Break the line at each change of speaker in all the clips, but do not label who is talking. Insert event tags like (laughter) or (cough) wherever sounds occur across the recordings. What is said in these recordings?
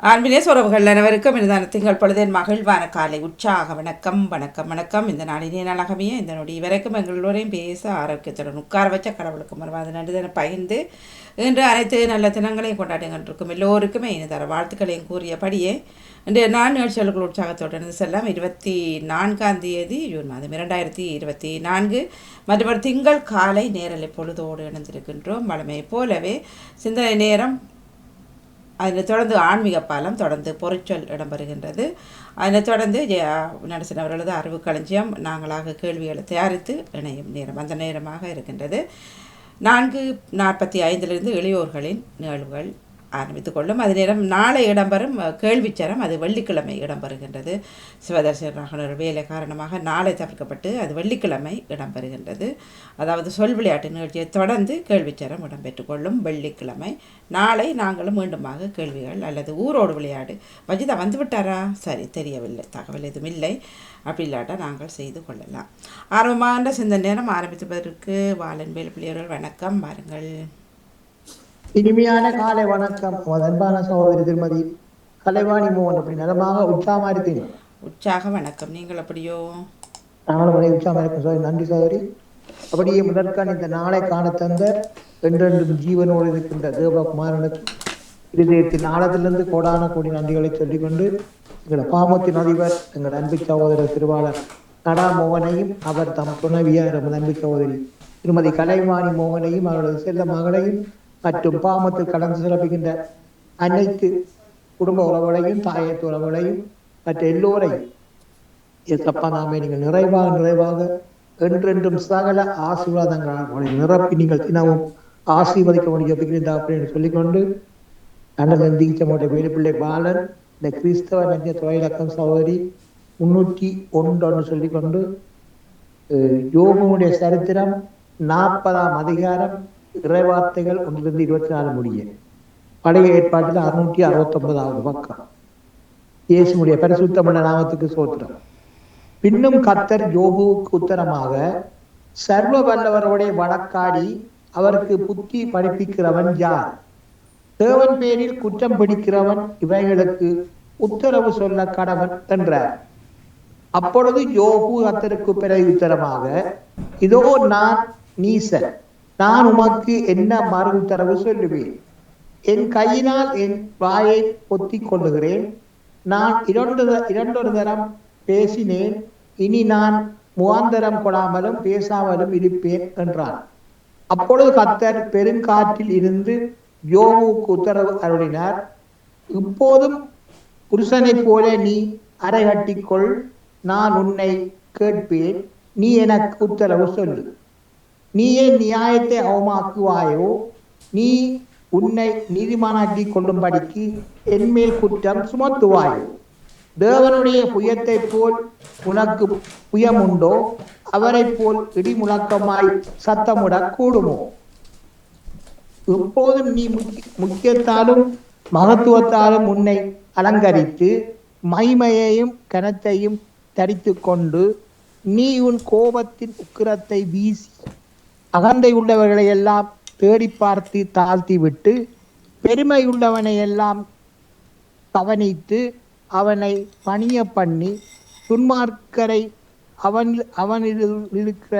ஆன்மீனேஸ் உறவுகள் அனைவருக்கும் இந்த திங்கள் பொழுதின் மகிழ்வான காலை உற்சாக வணக்கம் வணக்கம் வணக்கம். இந்த நாளினே நாளாகவே இந்த நொடி வரைக்கும் எங்களோரையும் பேச ஆரோக்கியத்துடன் உட்கார வச்ச கடவுளுக்கு மறுவாத நன்றிதனை பகிர்ந்து இன்று அனைத்து நல்ல தினங்களையும் கொண்டாடுகின்றிருக்கும் எல்லோருக்குமே இனி தர வாழ்த்துக்களையும் கூறியபடியே இன்றைய நான் நிகழ்ச்சிகளுக்குள் உற்சாகத்துடன் செல்லம் செல்லாம். இருபத்தி நான்காம் தேதி ஜூன் மாதம் இரண்டாயிரத்தி இருபத்தி நான்கு. மற்றும் ஒரு திங்கள் காலை நேரலை பொழுதோடு இணைந்திருக்கின்றோம். வழமை போலவே சிந்தனை நேரம் அதில் தொடர்ந்து ஆன்மீக பாலம் தொடர்ந்து பொறிச்சொல் இடம்பெறுகின்றது. அதனைத் தொடர்ந்து ஜெயா அவர்களது அறிவு களஞ்சியம் நாங்களாக கேள்விகளை தயாரித்து இணையும் நேரம் அந்த நேரமாக இருக்கின்றது. நான்கு நாற்பத்தி ஐந்திலிருந்து இளையோர்களின் நிகழ்வுகள். ஆரம்பித்துக்கொள்ளும். கொள்ளும் அது நேரம் நாளை இடம்பெறும் கேள்விச்சரம் அது வெள்ளிக்கிழமை இடம்பெறுகின்றது. சிவதர்சன் ராகனர் வேலை காரணமாக நாளை தவிர்க்கப்பட்டு அது வெள்ளிக்கிழமை இடம்பெறுகின்றது. அதாவது சொல் விளையாட்டு நிகழ்ச்சியை தொடர்ந்து கேள்விச்சரம் இடம்பெற்றுக்கொள்ளும் வெள்ளிக்கிழமை. நாளை நாங்களும் மீண்டுமாக கேள்விகள் அல்லது ஊரோடு விளையாடு. வஜிதா வந்து விட்டாரா சரி தெரியவில்லை. தகவல் எதுவும் இல்லை. அப்படி இல்லாட்டா நாங்கள் செய்து கொள்ளலாம். ஆர்வமான சிந்த நேரம் ஆரம்பித்ததற்கு வாலன் வேலு பிள்ளையர்கள் வணக்கம். வாருங்கள்.
இனிமையான காலை வணக்கம். அன்பான சகோதரி திருமதி கலைவாணி மோகன் அப்படி நலமாக உற்சாகமா இருக்கீங்க.
உற்சாக வணக்கம். நீங்கள் அப்படியோ?
நாங்களும் ஒரே உற்சாகமா இருக்கும் சோதரி நன்றி சகோதரி. அப்படியே முதற்கான இந்த நாளை காண தந்த என்றென்றும் ஜீவனோடு இருக்கின்ற தேவகுமாரனுக்கு இருதயத்தின் ஆழத்திலிருந்து கோடான கோடி நன்றிகளை சொல்லிக்கொண்டு எங்களோட பாமத்தின் அதிபர் எங்கள் அன்பு சகோதரர் திருவாளர் நடா மோகனையும் அவர் தம் துணைவியார் எமது அன்பு சகோதரி திருமதி கலைவாணி மோகனையும் அவரது செல்ல மகளையும் மற்றும் பாமத்தில் கடந்து சிறப்புகின்ற அனைத்து குடும்ப உறவுகளையும் தாயத்து உறவுகளையும் மற்ற எல்லோரையும் ஏசப்பா நாமே நீங்கள் நிறைவாக நிறைவாக என்றென்றும் சகல ஆசீர்வாதங்களால் உங்களை நிரப்பி நீங்கள் தினமும் ஆசீர்வதிக்க முடியும் அப்படின்னு சொல்லிக்கொண்டு அண்ணன் தீச்சமோட வேலுப்பிள்ளை பாலன் இந்த கிறிஸ்தவ நஞ்ச தொழிலக்கம் சகோதரி முன்னூற்றி ஒன்று சொல்லிக்கொண்டு அஹ், யோபுனுடைய சரித்திரம் நாற்பதாம் அதிகாரம் இறைவார்த்தைகள் ஒன்றிலிருந்து இருபத்தி நாலு முடிய. பழைய ஏற்பாட்டில் அறுநூற்றி அறுபத்தொன்பதாவது பக்கம். இயேசுடைய பரிசுத்தமுள்ள நாமத்துக்கு சோத்திரம். பின்னும் கத்தர் யோகுவுக்கு உத்தரமாக சர்வ வல்லவருடைய வழக்காடி அவருக்கு புத்தி படிப்பிக்கிறவன் யார்? தேவன் பேரில் குற்றம் பிடிக்கிறவன் இவைகளுக்கு உத்தரவு சொல்ல கடவன் என்றார். அப்பொழுது யோகு கத்தருக்கு பிறகு உத்தரமாக இதோ நான் நீசன் நான் உமக்கு என்ன மறு உத்தரவு சொல்லுவேன்? என் கையினால் என் வாயை பொத்தி கொள்ளுகிறேன் நான் இரண்டு த- இரண்டொரு தரம் பேசினேன். இனி நான் முகாந்தரம் கொடாமலும் பேசாமலும் இருப்பேன் என்றான். அப்பொழுது கத்தர் பெருங்காற்றில் இருந்து யோபுவுக்கு உத்தரவு அருளினார். இப்போதும் புருஷனைப் போல நீ அரை கட்டிக்கொள் நான் உன்னை கேட்பேன். நீ எனக்கு உத்தரவு சொல்லு. நீயே நியாயத்தை அவமாக்குவாயோ? நீ உன்னை நீதிமானாக்கி கொள்ளும்படிக்கு என்மேல் குற்றம் சுமத்துவாயோ. தேவனுடைய புயத்தை போல் உனக்கு புயம் உண்டோ அவரைப் போல் இடி முழக்கமாய் சத்தமிடக் கூடுமோ? எப்போதும் நீ முக்கியத்தாலும் மகத்துவத்தாலும் உன்னை அலங்கரித்து மைமையையும் கனத்தையும் தரித்து கொண்டு நீ உன் கோபத்தின் உக்கிரத்தை வீசி அகந்தை உள்ளவர்களை எல்லாம் தேடி பார்த்து தாழ்த்தி விட்டு பெருமை உள்ளவனை எல்லாம் கவனித்து அவனை பணிய பண்ணி துன்மார்க்கரை அவன் அவனில் இருக்கிற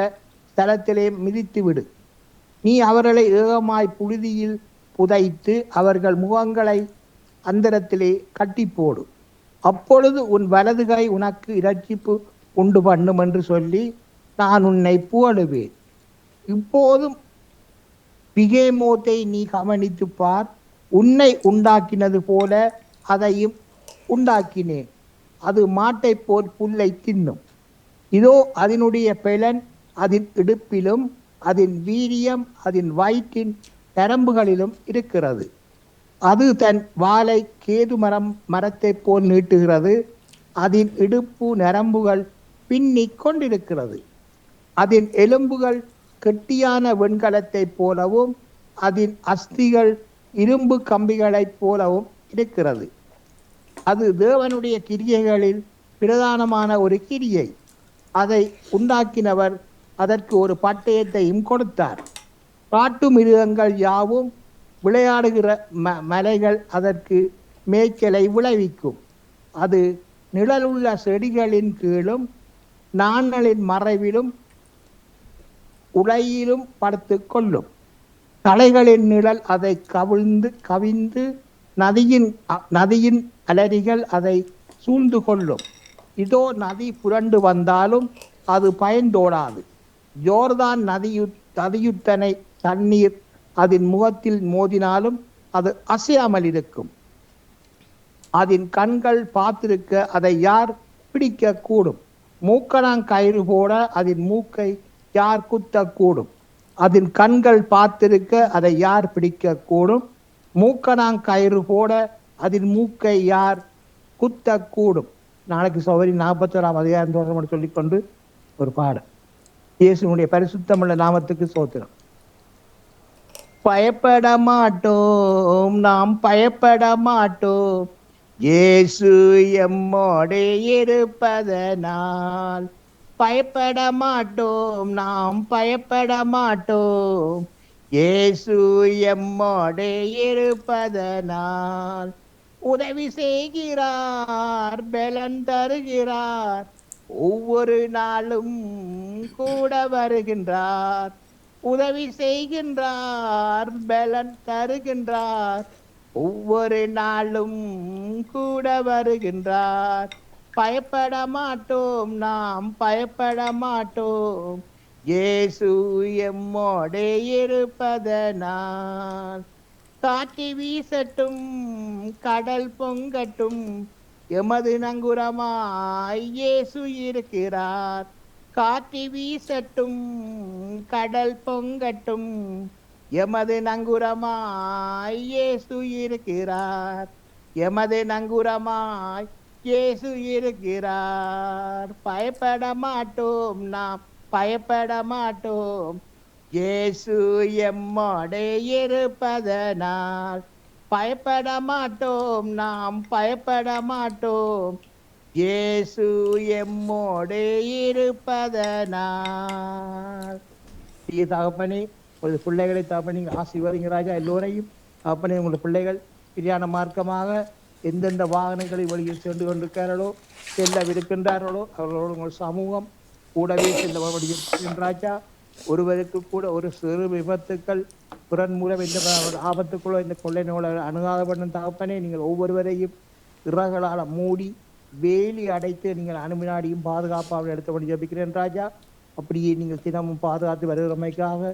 தளத்திலே மிதித்து விடு. நீ அவர்களை ஏகமாய் புழுதியில் புதைத்து அவர்கள் முகங்களை அந்தரத்திலே கட்டி போடு. அப்பொழுது உன் வலது கை உனக்கு இரட்சிப்பு உண்டு பண்ணும் என்று சொல்லி நான் உன்னை புகழுவேன். இப்போதும் பிகேமோத்தை நீ கவனித்து பார். உன்னை உண்டாக்கினது போல அதையும் உண்டாக்கினேன். அது மாட்டைப் போல் புல்லை தின்னும். இதோ அதனுடைய பெலன் அதன் இடுப்பிலும் அதன் வீரியம் அதன் வயிற்றின் நரம்புகளிலும் இருக்கிறது. அது தன் வாளை கேது மரம் மரத்தைப் போல் நீட்டுகிறது. அதன் இடுப்பு நரம்புகள் பின்னிக் கொண்டிருக்கிறது. அதன் எலும்புகள் கெட்டியான வெண்கலத்தைப் போலவும் அதன் அஸ்திகள் இரும்பு கம்பிகளைப் போலவும் இருக்கிறது. அது தேவனுடைய கிரியைகளில் பிரதானமான ஒரு கிரியை. அதை உண்டாக்கினவர் அதற்கு ஒரு பட்டயத்தையும் கொடுத்தார். காட்டு மிருகங்கள் யாவும் விளையாடுகிற ம மலைகள் அதற்கு மேய்ச்சலை விளைவிக்கும். அது நிழலுள்ள செடிகளின் கீழும் நாணலின் மறைவிலும் உலையிலும் படுத்து கொள்ளும். தலைகளின் நிழல் அதை கவிழ்ந்து கவிந்து நதியின் அ- நதியின் அலரிகள் அதை சூழ்ந்து கொள்ளும். இதோ நதி புரண்டு வந்தாலும் அது பயந்தோடாது ஜோர்தான் நதியு நதியுத்தனை தண்ணீர் அதன் முகத்தில் மோதினாலும் அது அசையாமல் இருக்கும். அதன் கண்கள் பார்த்திருக்க அதை யார் பிடிக்க கூடும் மூக்கணாங்கயிறு போட அதன் மூக்கை யார் குத்தக்கூடும்? அதன் கண்கள் பார்த்திருக்க அதை யார் பிடிக்கக்கூடும்? கூடும் கயிறு போட அதன் மூக்கை யார் குத்தக்கூடும்? நாளைக்கு சௌகரி நாற்பத்தோராம் அதிகாரம் தொடர்பு சொல்லிக்கொண்டு ஒரு பாடம். இயேசுனுடைய பரிசுத்தமுள்ள நாமத்துக்கு சோத்திரம். பயப்பட மாட்டோம் நாம் பயப்பட மாட்டோம். இயேசு எம்மோடு இருப்பதனால் பயப்பட மாட்டோம் நாம் பயப்பட மாட்டோம் இயேசு எம்மோடு இருப்பதனால் உதவி செய்கிறார் பலன் தருகிறார். ஒவ்வொரு நாளும் கூட வருகின்றார் உதவி செய்கின்றார் பலன் தருகின்றார். ஒவ்வொரு நாளும் கூட வருகின்றார். பயப்பட மாட்டோம் நாம் பயப்பட மாட்டோம் இயேசு எம்மோடு இருப்பதனால். காற்றி வீசட்டும் கடல் பொங்கட்டும். எமது நங்குரமாய் இயேசு இருக்கிறார். காற்றி வீசட்டும் கடல் பொங்கட்டும். எமது நங்குரமாய் இயேசு இருக்கிறார். எமது நங்குரமாய் இயேசு இருக்கிறார். பயப்பட மாட்டோம் நாம் பயப்பட மாட்டோம். இயேசு எம்மோடே இருப்பதனால் பயப்பட மாட்டோம் நாம் பயப்பட மாட்டோம். இயேசு எம்மோடு இருப்பதனால். நீ தகப்பனே உங்கள் பிள்ளைகளை தகப்பனே ஆசீர்வதிங்க ராஜா எல்லோரையும். தகப்பனே உங்கள் பிள்ளைகள் பிரியான மார்க்கமாக எந்தெந்த வாகனங்களை வழியில் சென்று கொண்டிருக்கிறார்களோ செல்லவிருக்கின்றார்களோ அவர்களோடு உங்கள் சமூகம் கூடவே செல்ல வழியில் ராஜா ஒருவருக்கு கூட ஒரு சிறு விபத்துக்கள் பிறன் மூலம் இந்த ஒரு ஆபத்துக்குள்ளோ இந்த கொள்ளை நூலை அணுகாத பண்ணும் தகப்பனே நீங்கள் ஒவ்வொருவரையும் இறகளால் மூடி வேலி அடைத்து நீங்கள் அனுமினாடியும் பாதுகாப்பாக எடுத்தபடி ஜபிக்கிறேன் ராஜா. அப்படியே நீங்கள் தினமும் பாதுகாத்து வருகிறமைக்காக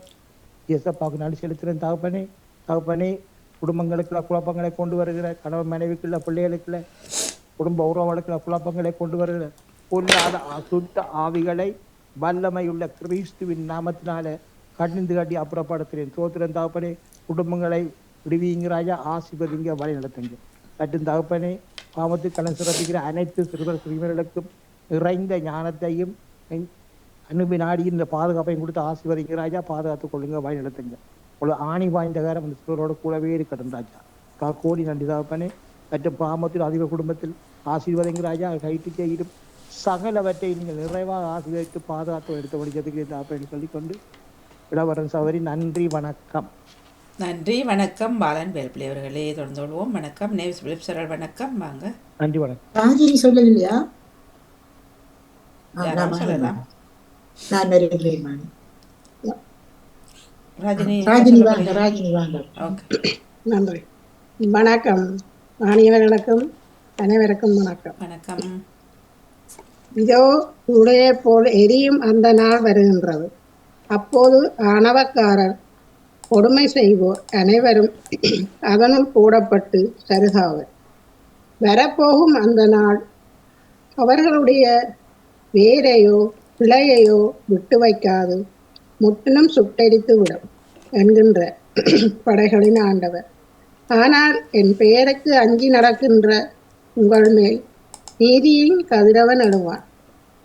எசப்பாவுக்கு நன்றி செலுத்துகிறேன் தகப்பனே. தகப்பனே குடும்பங்களுக்குள்ள குழப்பங்களை கொண்டு வருகிற கணவன் மனைவிக்குள்ள பிள்ளைகளுக்குள்ள குடும்ப உறவுகளுக்குள்ள குழப்பங்களை கொண்டு வருகிற பொல்லாத அசுத்த ஆவிகளை வல்லமையுள்ள கிறிஸ்துவின் நாமத்தினால கடிந்து கட்டி அப்புறப்படுத்துகிறேன். சோத்திரன் தகப்பனே குடும்பங்களை விடுவிங்கிறாயா ஆசிர்வதிங்க வழி நடத்துங்க. கட்டும் தகப்பனே பாவத்து கடன் சிறப்பிக்கிற அனைத்து சிறுவர் சிறுவர்களுக்கும் நிறைந்த ஞானத்தையும் அனுப்பி நாடி இந்த பாதுகாப்பையும் கொடுத்து ஆசீர்வதிங்க ராஜா. பாதுகாத்துக் கொள்ளுங்க வழி நடத்துங்க. ஒரு ஆணி வாய்ந்த காரம் அந்த சிறுவரோட கூடவே இருக்கட்டும் ராஜா கா கோடி நன்றி தகப்பனே மற்றும் பாமத்தில் அதிக குடும்பத்தில் ஆசீர்வதிங்க ராஜா கைட்டு செய்யும் சகலவற்றை நீங்கள் நிறைவாக ஆசீர்வதித்து பாதுகாத்து எடுத்து முடிக்கிறதுக்கு தகப்பனை சொல்லிக்கொண்டு இளவரன் சவரி நன்றி வணக்கம்
நன்றி வணக்கம் பாலன் வேல்பிள்ளை அவர்களே தொடர்ந்து கொள்வோம் வணக்கம் நேவ்ஸ் பிலிப்சரல் வணக்கம் வாங்க
நன்றி வணக்கம்
ராஜினி ஆ,
யாராவது
நான்
சொல்லலாம்.
நான் வருகிறேன்.
ரஜினி
வாங்க ராஜினி வாங்க. (clears throat)
நன்றி. வணக்கம். மாணவர்களுக்கும் அனைவருக்கும் வணக்கம்.
வணக்கம்.
இதோ உடைய போல் எரியும் அந்த நாள் வருகின்றது. அப்போது ஆணவக்காரர் கொடுமை செய்வோர் அனைவரும் (clears throat) அதனுள் போடப்பட்டு சருகாவர். வரப்போகும் அந்த நாள் அவர்களுடைய வேரையோ பிழையையோ விட்டு வைக்காது. முற்றிலும் சுட்டெரித்து விடும் என்கின்ற படைகளின் ஆண்டவர். ஆனால் என் பெயருக்கு அஞ்சி நடக்கின்ற உங்கள் மேல் நீதியின் கதிரவன் அழுவான்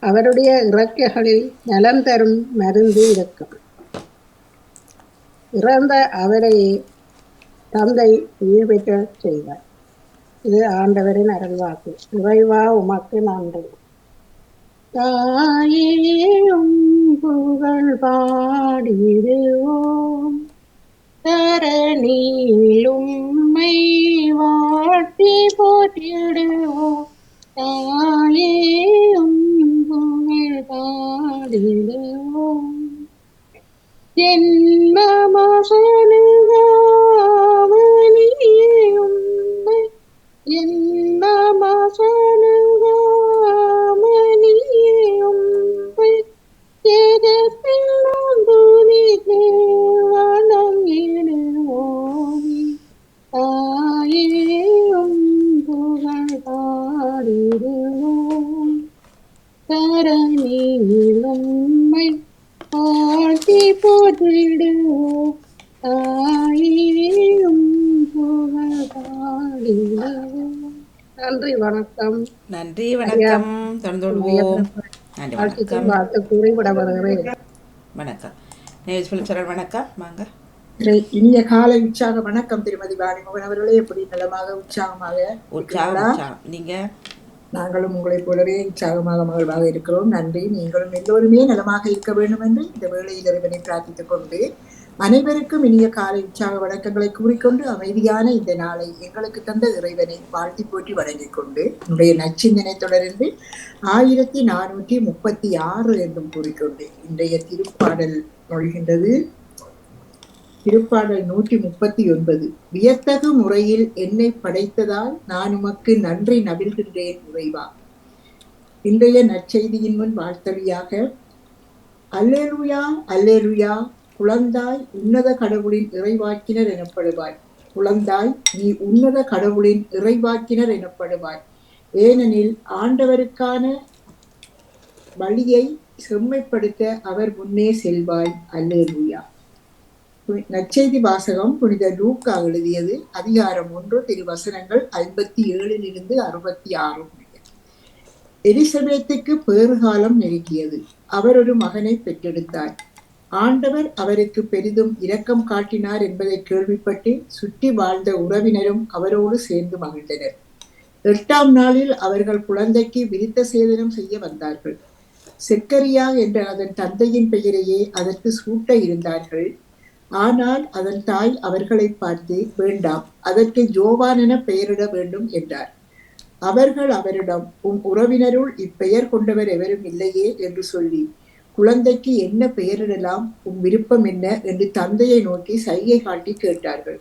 அவருடைய இறக்கைகளில் நலம் தரும் மருந்து இருக்கும். இறந்த அவரையே தந்தை உயிர் பெற்ற செய்வார். இது ஆண்டவரின் அருள்வாக்கு. இறைவா உமக்கு நன்றி. தாயே உம் புகழ் பாடிடுவோம் தரணியில் உம்மை வாழ்த்தி போ போற்றிடுவோம் தாயே உம் புகழ் பாடிடுவோம் ஜென்மமாசனுகாமணியே உம்மை துதித்து வணங்கிடுவோம் தாயே உம் புகழ் பாடிடுவோம். தரணியில் உம்மை பாட்டி போற்றிடுவோம். தாயே உம் புகழ் பாடிடுவோம். நன்றி வணக்கம்.
நன்றி வணக்கம். தொடர்ந்துள்வோம் நன்றி
வாழ்த்துக்கு
வணக்கம்.
வாழ்த்து கூறி விட வருகிறேன்.
வணக்கம். நேஜ் பிலிப்சரன் வணக்கம். வாங்க.
இனிய காலை உற்சாக வணக்கம் திருமதி பாணிமோகன் அவர்களே. எப்படி நலமாக உற்சாகமாக?
உற்சாகம் நீங்க?
நாங்களும் உங்களைப் போலவே உற்சாகமாக மகிழ்வாக இருக்கிறோம். நன்றி. நீங்களும் எல்லோருமே நலமாக இருக்க வேண்டும் என்று இந்த வேளையில் இறைவனை பிரார்த்தித்துக் கொண்டு அனைவருக்கும் இனிய காலை உற்சாக வணக்கங்களை கூறிக்கொண்டு அமைதியான இந்த நாளை எங்களுக்கு தந்த இறைவனை வாழ்த்தி போற்றி வழங்கிக் கொண்டு என்னுடைய நச்சிந்தனை தொடர்ந்து ஆயிரத்தி நானூற்றி முப்பத்தி ஆறு என்றும் கூறிக்கொண்டு இன்றைய திருப்பாடல் நொழிகின்றது. திருப்பாடல் நூற்றி முப்பத்தி ஒன்பது வியத்தகு முறையில் என்னை படைத்ததால் நான் உமக்கு நன்றி நவிழ்கின்றேன் உறைவா இன்றைய நற்செய்தியின் முன் வாழ்த்தலியாக அல்லேலுயா அல்லேலுயா குழந்தாய் உன்னத கடவுளின் இறைவாக்கினர் எனப்படுவாய். குழந்தாய் நீ உன்னத கடவுளின் இறைவாக்கினர் எனப்படுவாய். ஏனெனில் ஆண்டவருக்கான வழியை செம்மைப்படுத்த அவர் முன்னே செல்வாய். அல்லேலூயா. நற்செய்தி வாசகம் புனித லூக்கா எழுதியது அதிகாரம் ஒன்று திருவசனங்கள் ஐம்பத்தி ஏழிலிருந்து அறுபத்தி ஆறு எலிசபெத்துக்கு பேறுகாலம் நெருங்கியது. அவர் ஒரு மகனை பெற்றெடுத்தார். ஆண்டவர் அவருக்கு பெரிதும் இரக்கம் காட்டினார் என்பதை கேள்விப்பட்டு சுற்றி வாழ்ந்த உறவினரும் அவரோடு சேர்ந்து மகிழ்ந்தனர். எட்டாம் நாளில் அவர்கள் குழந்தைக்கு விருத்த சேதனம் செய்ய வந்தார்கள். செக்கரியா என்ற அதன் தந்தையின் பெயரையே அதற்கு சூட்ட இருந்தார்கள். ஆனால் அதன் தாய் அவர்களை பார்த்து வேண்டாம் அதற்கு ஜோவான் என பெயரிட வேண்டும் என்றார். அவர்கள் அவரிடம் உன் உறவினருள் இப்பெயர் கொண்டவர் எவரும் இல்லையே என்று சொல்லி குழந்தைக்கு என்ன பெயரிடலாம் உன் விருப்பம் என்ன என்று தந்தையை நோக்கி சைகை காட்டி கேட்டார்கள்.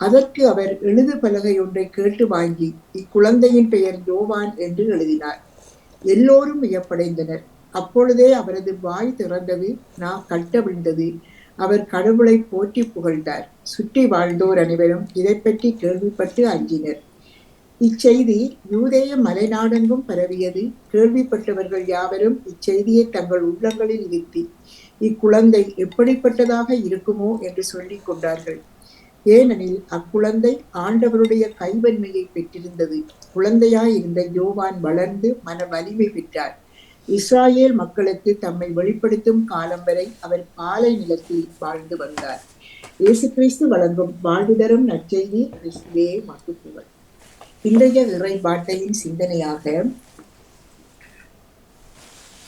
அதற்கு அவர் எழுது பலகை ஒன்றை கேட்டு வாங்கி இக்குழந்தையின் பெயர் யோவான் என்று எழுதினார். எல்லோரும் வியப்படைந்தனர். அப்பொழுதே அவரது வாய் திறந்தது நாம் கட்ட விழுந்தது. அவர் கடவுளை போற்றி புகழ்ந்தார். சுற்றி வாழ்ந்தோர் அனைவரும் இதை பற்றி கேள்விப்பட்டு அஞ்சினர். இச்செய்தி யூதேய மலைநாடெங்கும் பரவியது. கேள்விப்பட்டவர்கள் யாவரும் இச்செய்தியை தங்கள் உள்ளங்களில் இருத்தி இக்குழந்தை எப்படிப்பட்டதாக இருக்குமோ என்று சொல்லிக் கொண்டார்கள். ஏனெனில் அக்குழந்தை ஆண்டவருடைய கைவன்மையை பெற்றிருந்தது. குழந்தையாய் இருந்த யோவான் வளர்ந்து மன வலிமை பெற்றார். இஸ்ராயேல் மக்களுக்கு தம்மை வெளிப்படுத்தும் காலம் வரை அவர் பாலை நிலத்தில் வாழ்ந்து வந்தார். இயேசு கிறிஸ்து வழங்கும் வாழ்வு தரும் நற்செய்தி கிறிஸ்துவே மக்குப்புகள் இன்றைய இறைபாட்டையின் சிந்தனையாக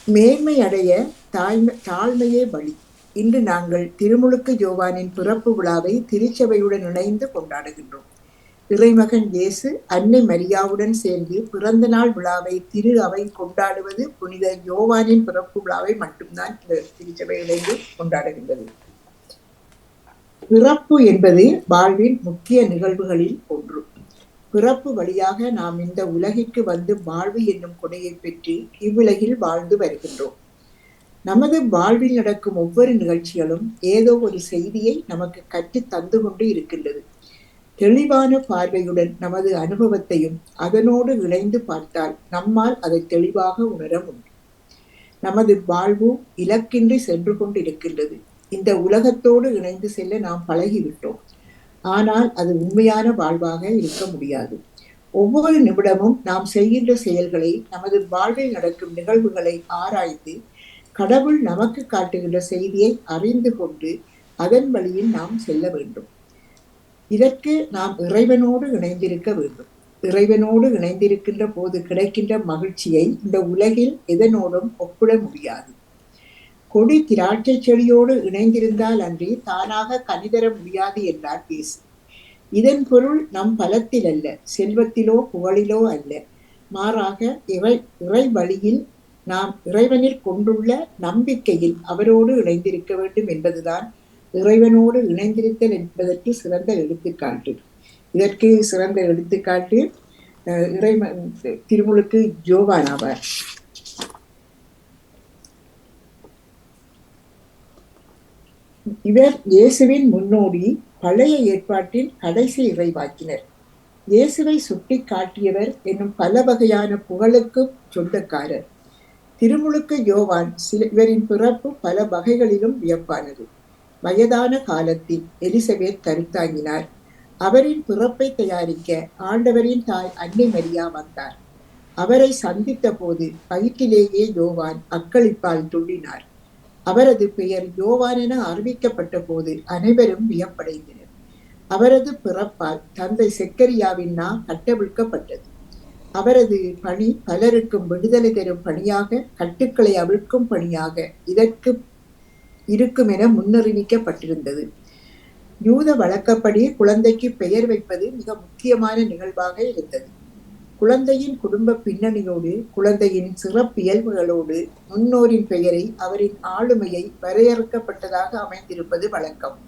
மேன்மை அடைய தாழ்மை தாழ்மையே வழி. இன்று நாங்கள் திருமுழுக்கு யோவானின் பிறப்பு விழாவை திருச்சபையுடன் இணைந்து கொண்டாடுகின்றோம். இறைமகன் இயேசு அன்னை மரியாவுடன் சேர்ந்து பிறந்த நாள் விழாவை திரு அவை கொண்டாடுவது புனித யோவானின் பிறப்பு விழாவை மட்டும்தான் திருச்சபை இணைந்து கொண்டாடுகின்றது. பிறப்பு என்பது வாழ்வின் முக்கிய நிகழ்வுகளில் ஒன்று. பிறப்பு வழியாக நாம் இந்த உலகிற்கு வந்து வாழ்வு என்னும் கொடையை பெற்று இவ்வுலகில் வாழ்ந்து வருகின்றோம். நமது வாழ்வில் நடக்கும் ஒவ்வொரு நிகழ்ச்சிகளும் ஏதோ ஒரு செய்தியை நமக்கு கற்று தந்து கொண்டு இருக்கின்றது. தெளிவான பார்வையுடன் நமது அனுபவத்தையும் அதனோடு இணைந்து பார்த்தால் நம்மால் அதை தெளிவாக உணர முடியும். நமது வாழ்வு இலக்கின்றி சென்று கொண்டிருக்கின்றது. இந்த உலகத்தோடு இணைந்து செல்ல நாம் பழகிவிட்டோம். ஆனால் அது உண்மையான வாழ்வாக இருக்க முடியாது. ஒவ்வொரு நிமிடமும் நாம் செய்கின்ற செயல்களை நமது வாழ்வில் நடக்கும் நிகழ்வுகளை ஆராய்ந்து கடவுள் நமக்கு காட்டுகின்ற செய்தியை அறிந்து கொண்டு அதன் வழியில் நாம் செல்ல வேண்டும். இதற்கு நாம் இறைவனோடு இணைந்திருக்க வேண்டும். இறைவனோடு இணைந்திருக்கின்ற போது கிடைக்கின்ற மகிழ்ச்சியை இந்த உலகில் எதனோடும் ஒப்பிட முடியாது. கொடி திராட்சை செடியோடு இணைந்திருந்தால் அன்றி தானாக கனிதர முடியாது என்றார் பேசு. இதன் பொருள் நம் பலத்தில் அல்ல செல்வத்திலோ புகழிலோ அல்ல. மாறாக இறை இறை வழியில் நாம் இறைவனில் கொண்டுள்ள நம்பிக்கையில் அவரோடு இணைந்திருக்க வேண்டும் என்பதுதான் இறைவனோடு இணைந்திருத்தல் என்பதற்கு சிறந்த எடுத்துக்காட்டு. இதற்கு சிறந்த எடுத்துக்காட்டு அஹ், இறைவன் திருமுழுக்கு ஜோவான் இவர் இயேசுவின் முன்னோடி பழைய ஏற்பாட்டின் கடைசி இறைவாக்கினர். இயேசுவை சுட்டி காட்டியவர் என்னும் பல வகையான புகழுக்கு சொந்தக்காரர். திருமுழுக்கு யோவான் சில இவரின் பிறப்பு பல வகைகளிலும் வியப்பானது. வயதான காலத்தில் எலிசபெத் கருத்தாங்கினார். அவரின் பிறப்பை தயாரிக்க ஆண்டவரின் தாய் அன்னை மரியா வந்தார். அவரை சந்தித்த போது வயிற்றிலேயே யோவான் அக்களிப்பால் துள்ளினார். அவரது பெயர் யோவான் என அறிவிக்கப்பட்ட போது அனைவரும் வியப்படைந்தனர். அவரது பிறப்பால் தந்தை செக்கரியாவின் நா கட்டவிழ்க்கப்பட்டது. அவரது பணி பலருக்கும் விடுதலை தரும் பணியாக கட்டுக்களை அவிழ்க்கும் பணியாக இதற்கு இருக்கும் என முன்னறிவிக்கப்பட்டிருந்தது. யூத வழக்கப்படி குழந்தைக்கு பெயர் வைப்பது மிக முக்கியமான நிகழ்வாக இருந்தது. குழந்தையின் குடும்ப பின்னணியோடு குழந்தையின் சிறப்பியல்புகளோடு முன்னோரின் பெயரை அவரின் ஆளுமையை வரையறுக்கப்பட்டதாக அமைந்திருப்பது வழக்கம்.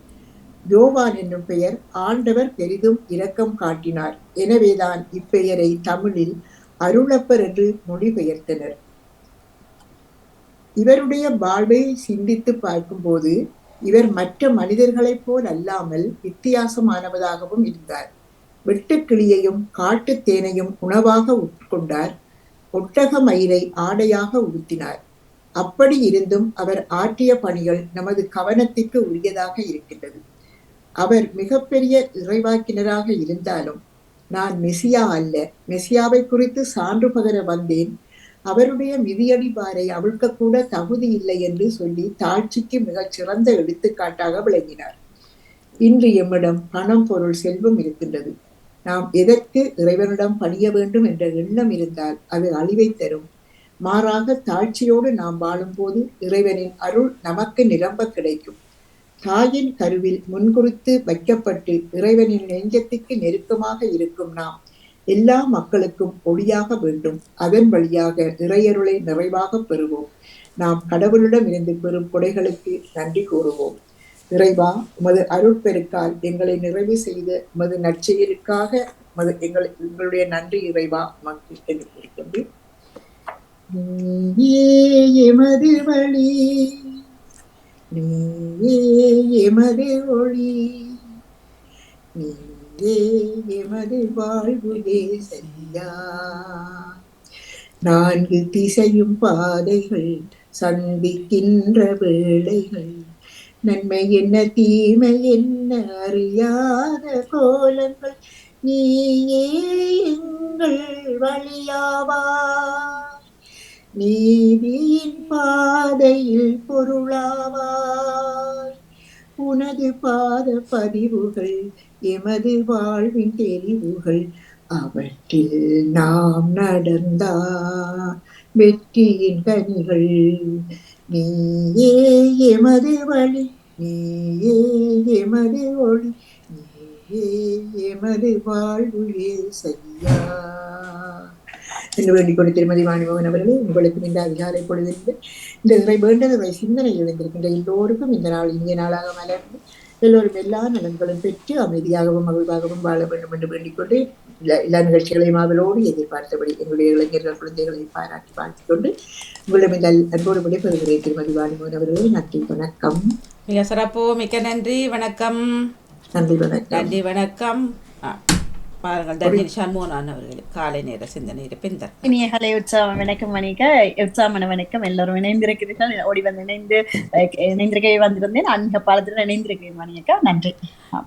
யோவான் என்னும் பெயர் ஆண்டவர் பெரிதும் இரக்கம் காட்டினார். எனவேதான் இப்பெயரை தமிழில் அருளப்பர் என்று மொழிபெயர்த்தனர். இவருடைய வாழ்வை சிந்தித்து பார்க்கும்போது இவர் மற்ற மனிதர்களைப் போல் அல்லாமல் வித்தியாசமானவதாகவும் இருந்தார். வெட்டுக்கிளியையும் காட்டுத் தேனையும் உணவாக உட்கொண்டார். ஒட்டக மயிரை ஆடையாக உடுத்தினார். அப்படி இருந்தும் அவர் ஆற்றிய பணிகள் நமது கவனத்திற்கு உரியதாக இருக்கின்றது. அவர் மிகப்பெரிய இறைவாக்கினராக இருந்தாலும் நான் மெசியா அல்ல மெசியாவை குறித்து சான்று பகர வந்தேன். அவருடைய மிதியடிபாரை அவிழ்க்கக்கூட தகுதி இல்லை என்று சொல்லி தாட்சிக்கு மிகச் சிறந்த எடுத்துக்காட்டாக விளங்கினார். இன்று எம்மிடம் பணம் பொருள் செல்வம் இருக்கின்றது. நாம் எதற்கு இறைவனிடம் பணிய வேண்டும் என்ற எண்ணம் இருந்தால் அது அழிவை தரும். மாறாக தாழ்ச்சியோடு நாம் வாழும்போது இறைவனின் அருள் நமக்கு நிரம்ப கிடைக்கும். தாயின் கருவில் முன்குறித்து வைக்கப்பட்டு இறைவனின் நெஞ்சத்துக்கு நெருக்கமாக இருக்கும் நாம் எல்லா மக்களுக்கும் ஒளியாக வேண்டும். அதன் வழியாக இறையருளை நிறைவாக பெறுவோம். நாம் கடவுளிடம் இருந்து பெறும் கொடைகளுக்கு நன்றி கூறுவோம். இறைவா உமது அருட்பெருக்கால் எங்களை நிறைவு செய்த உமது நற்செயலுக்காக உமது எங்கள் எங்களுடைய நன்றி இறைவா மக்கள் என்று கூறிக்கொண்டு எமது வழி நீயே எமது ஒளி நீயே எமது வாழ்வுவே சரியா. நான்கு திசையும் பாதைகள் சந்திக்கின்ற வேளைகள் நன்மை என்ன தீமை என்ன அறியாத கோலங்கள் நீயே எங்கள் வழியாவா? நீதியின் பாதையில் பொருளாவாய் உனது பாத பதிவுகள் எமது வாழ்வின் தெரிவுகள் அவற்றில் நாம் நடந்தா வெற்றியின் கனிகள் நீயே எமது வழி நீயே எமது ஒளி நீயே எமது வாழ்வுயே சரியா என்று வேண்டிக் கொண்டு திருமதி வாணிமோகன் அவர்களே உங்களுக்கு இந்த அதிகாலை பொழுதிலிருந்து இந்த இறை வேண்டதை சிந்தனை எழுந்திருக்கின்ற எல்லோருக்கும் இந்த நாள் இந்திய நாளாக மலர்ந்து எல்லோரும் எல்லா நலன்களும் பெற்று அமைதியாகவும் மகிழ்வாகவும் வாழ வேண்டும் என்று வேண்டிக் கொண்டு எல்லா நிகழ்ச்சிகளையும் அவளோடு எதிர்பார்த்தபடி எங்களுடைய இளைஞர்கள் குழந்தைகளை பாராட்டி வாழ்த்திக் கொண்டு உங்களிடம் இந்த அன்போடு விடைபெறுகிறேன் திருமதி வாணிமோகன் அவர்களே நன்றி வணக்கம்
மிக சிறப்பு மிக்க நன்றி வணக்கம்
நன்றி வணக்கம்
நன்றி வணக்கம் பாருங்கள். தண்ணீர் சண்முகன் அவர்கள் காலை நேர சிந்தனை பின்தர்.
இனிய கலை உற்சவம் வணக்கம் மணிக்க உற்சாகமான வணக்கம். எல்லோரும் இணைந்திருக்கிறீர்கள். ஓடி வந்து இணைந்து இணைந்திருக்கவே வந்திருந்தேன். ஆன்மீக பாலத்தில் இணைந்திருக்கிறேன் மணியக்கா நன்றி.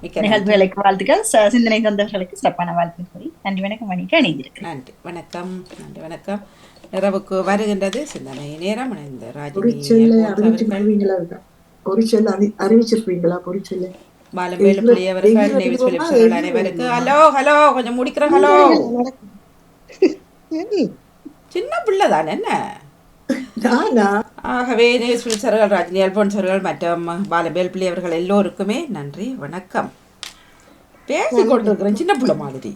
நிகழ்வுகளுக்கு வாழ்த்துக்கள். சிந்தனை தந்தவர்களுக்கு சிறப்பான வாழ்த்துக்கள். கூறி நன்றி வணக்கம் மணிக்க இணைந்திருக்கிறேன்.
நன்றி வணக்கம். நன்றி வணக்கம். இரவுக்கு வருகின்றது. சிந்தனை நேரம் இணைந்த.
ஒரு
ராஜினி
சொல்ல
அவர்கள்.
அறிவிச்சிருப்பீங்களா? ஒரு சொல்ல அறி- அறிவிச்சிருப்பீங்களா? ஒரு சொல்ல
பாலவேலு பிள்ளையவர்கள் நேவிஸ் பிலிப்ஸ் அனைவருக்கு ஹலோ ஹலோ கொஞ்சம் முடிக்கிறேன் ஹலோ சின்ன பிள்ளை தானே என்ன ஆகவே நேவிஸ் பிலிப்ஸ் அவர்கள் ராஜினி அல்போன்ஸ் அவர்கள் மற்றும் பாலவேல் பிள்ளையவர்கள் எல்லோருக்குமே நன்றி வணக்கம் பேசி கொண்டிருக்கிறேன் சின்ன பிள்ளை மாதிரி